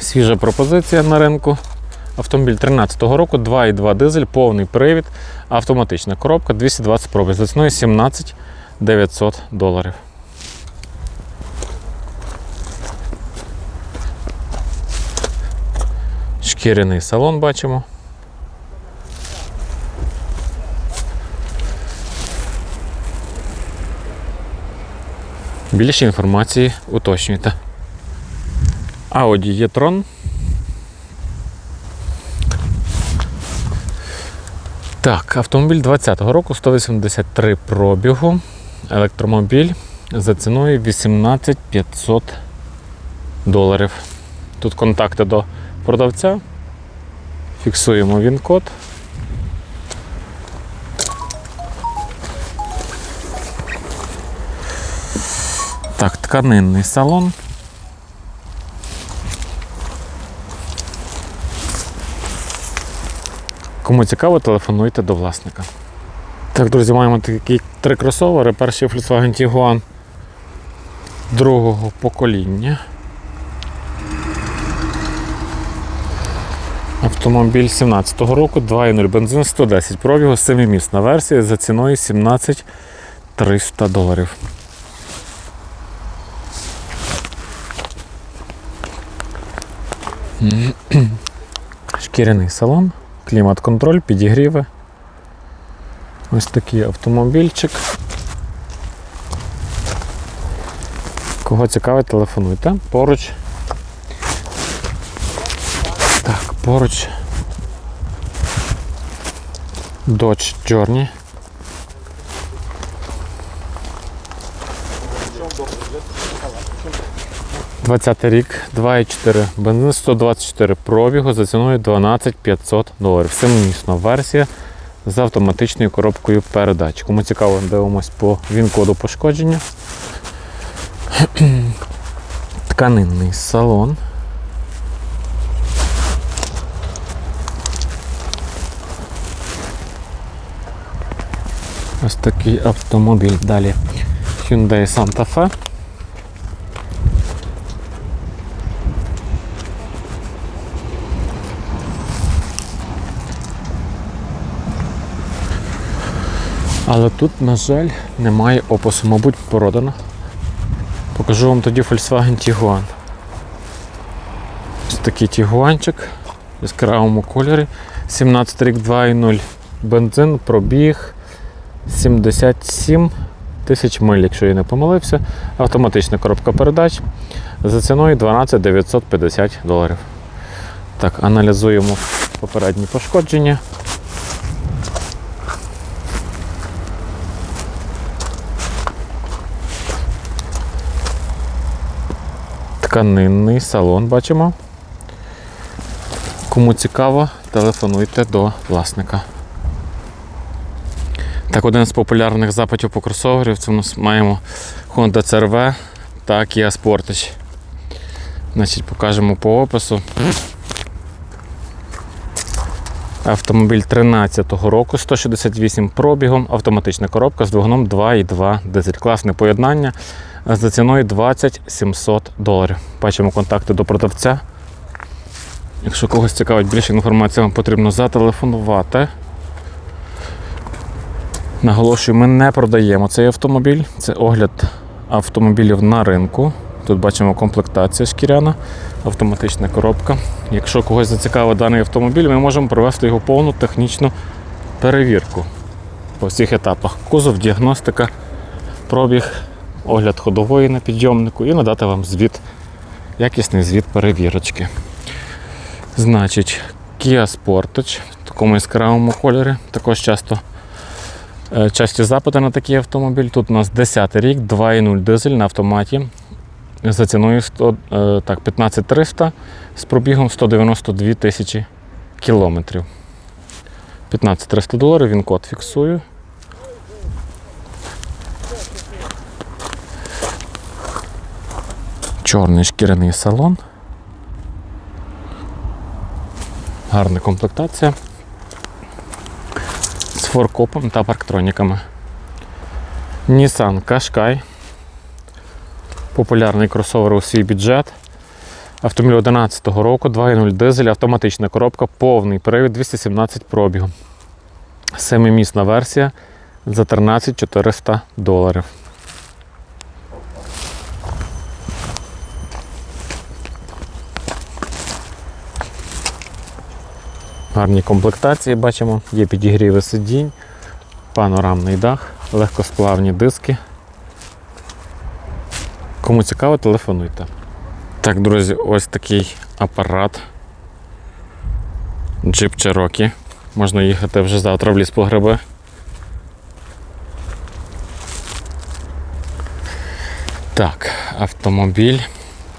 Свіжа пропозиція на ринку. Автомобіль 13-го року, 2,2 дизель, повний привід, автоматична коробка, 220 пробіг. За ціною 17 900 доларів. Шкіряний салон бачимо. Більше інформації уточнюйте. Audi e-tron. Так, автомобіль 20-го року, 183 пробігу. Електромобіль за ціною 18 500 доларів. Тут контакти до продавця. Фіксуємо він-код. Так, тканинний салон. Кому цікаво, телефонуйте до власника. Так, друзі, маємо такі три кросовери. Перший Volkswagen Tiguan другого покоління. Автомобіль 17-го року, 2.0 бензин, 110 пробігу, 7-місна версія за ціною 17 300 доларів. Шкіряний салон, клімат-контроль, підігріви. Ось такий автомобільчик. Кого цікавить, телефонуйте. Поруч. Так, поруч. Dodge Journey. Двадцятий рік, 2,4 бензин, 124 пробігу за ціною 12 500 доларів. Семимісна версія з автоматичною коробкою передач. Кому цікаво, дивимось по він-коду пошкодження. Тканинний салон. Ось такий автомобіль. Далі Hyundai Santa Fe. Але тут, на жаль, немає опису, мабуть, продано. Покажу вам тоді Volkswagen Tiguan. Ось такий Тігуанчик в яскравому кольорі. 17 рік 2.0 бензин, пробіг 77 тисяч миль, якщо я не помилився. Автоматична коробка передач за ціною 12 950 доларів. Так, аналізуємо попередні пошкодження. Тканинний салон бачимо. Кому цікаво, телефонуйте до власника. Так, один з популярних запитів по кросоверів це у нас маємо Honda CR-V та Kia Sportage. Значить, покажемо по опису. Автомобіль 13-го року, 168 пробігом, автоматична коробка з двигуном 2,2 дизель. Класне поєднання за ціною 20 700 доларів. Бачимо контакти до продавця. Якщо когось цікавить більше інформації, вам потрібно зателефонувати. Наголошую, ми не продаємо цей автомобіль. Це огляд автомобілів на ринку. Тут бачимо комплектація шкіряна, автоматична коробка. Якщо когось зацікавив даний автомобіль, ми можемо провести його повну технічну перевірку по всіх етапах. Кузов, діагностика, пробіг, огляд ходової на підйомнику і надати вам звіт, якісний звіт перевірочки. Значить, Kia Sportage в такому яскравому кольорі. Також часто е, часті запити на такий автомобіль. Тут у нас 10 рік, 2.0 дизель на автоматі за ціною 100, е, так, 15300 з пробігом 192 тисячі кілометрів. 15300 доларів, він код фіксую. Чорний шкіряний салон. Гарна комплектація з форкопом та парктроніками. Nissan Qashqai. Популярний кросовер у свій бюджет. Автомобіль 11 року, 2.0 дизель, автоматична коробка, повний привід 217 пробігу. Семимісна версія за 13 400 доларів. Гарні комплектації бачимо, є підігріви сидінь, панорамний дах, легкосплавні диски. Кому цікаво, телефонуйте. Так, друзі, ось такий апарат. Джип Cherokee. Можна їхати вже завтра в ліс по гриби. Так, автомобіль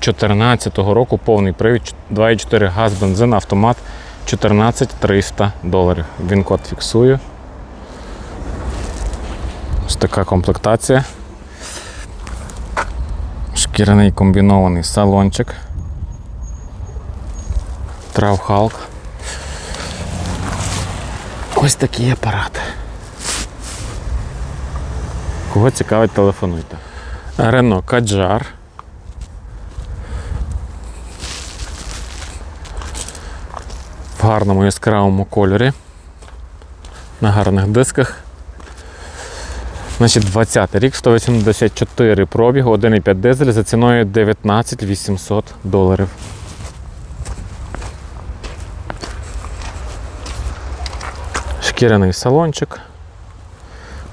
2014 року, повний привід, 2,4 газ, бензин, автомат 14 300 доларів. Він код фіксую. Ось така комплектація. Шкіряний комбінований салончик. Травхалк. Ось такий апарат. Кого цікавить, телефонуйте. Рено Каджар. В гарному яскравому кольорі. На гарних дисках. Значить, 20 рік, 184 пробігу, 1,5 дизель за ціною 19 800 доларів. Шкіряний салончик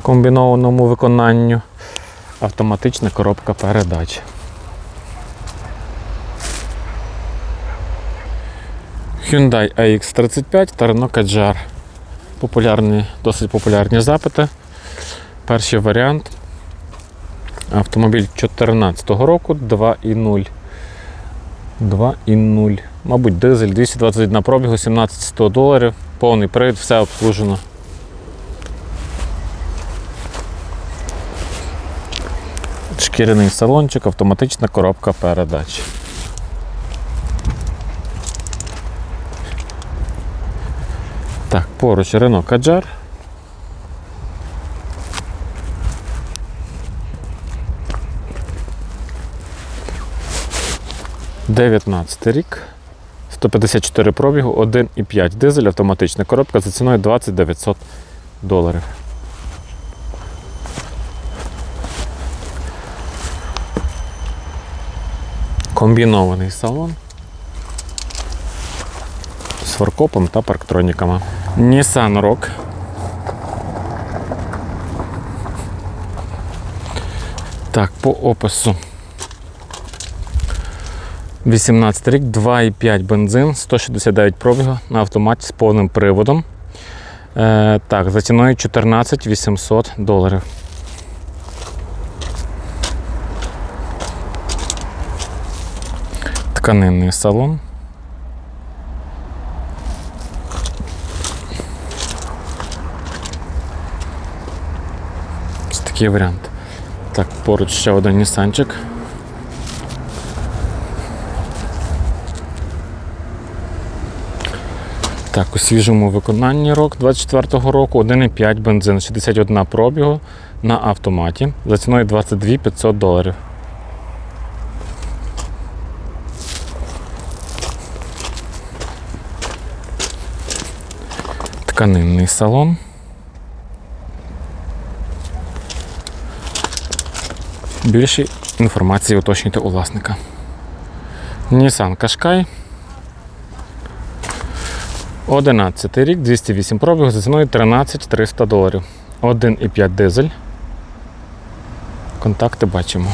комбінованому виконанню. Автоматична коробка передач. Hyundai AX35 та Renault Kadjar. Популярні, досить популярні запити. Перший варіант. Автомобіль 2014 року 2.0. 2.0. Мабуть, дизель 221 пробігу, 1700 доларів, повний привід, все обслужено. Шкіряний салончик, автоматична коробка передач. Так, поруч Renault Kadjar. Дев'ятнадцятий рік. 154 пробігу, 1,5 дизель, автоматична коробка за ціною 20 900 доларів. Комбінований салон з фаркопом та парктроніками. Nissan Rock. Так, по опису. 18 рік, 2,5 бензин, 169 пробігу на автоматі з повним приводом. Е, так, за ціною 14 800 доларів. Тканинний салон. Ось такий варіант. Так, поруч ще один Нісанчик. Так, у свіжому виконанні рок 24-го року 1,5 бензин, 61 пробігу на автоматі за ціною 22 500 доларів. Тканинний салон. Більший інформації уточнюйте у власника. Nissan Qashqai. 11 рік, 208 пробіг за ціною 13 300 доларів. 1,5 дизель. Контакти бачимо.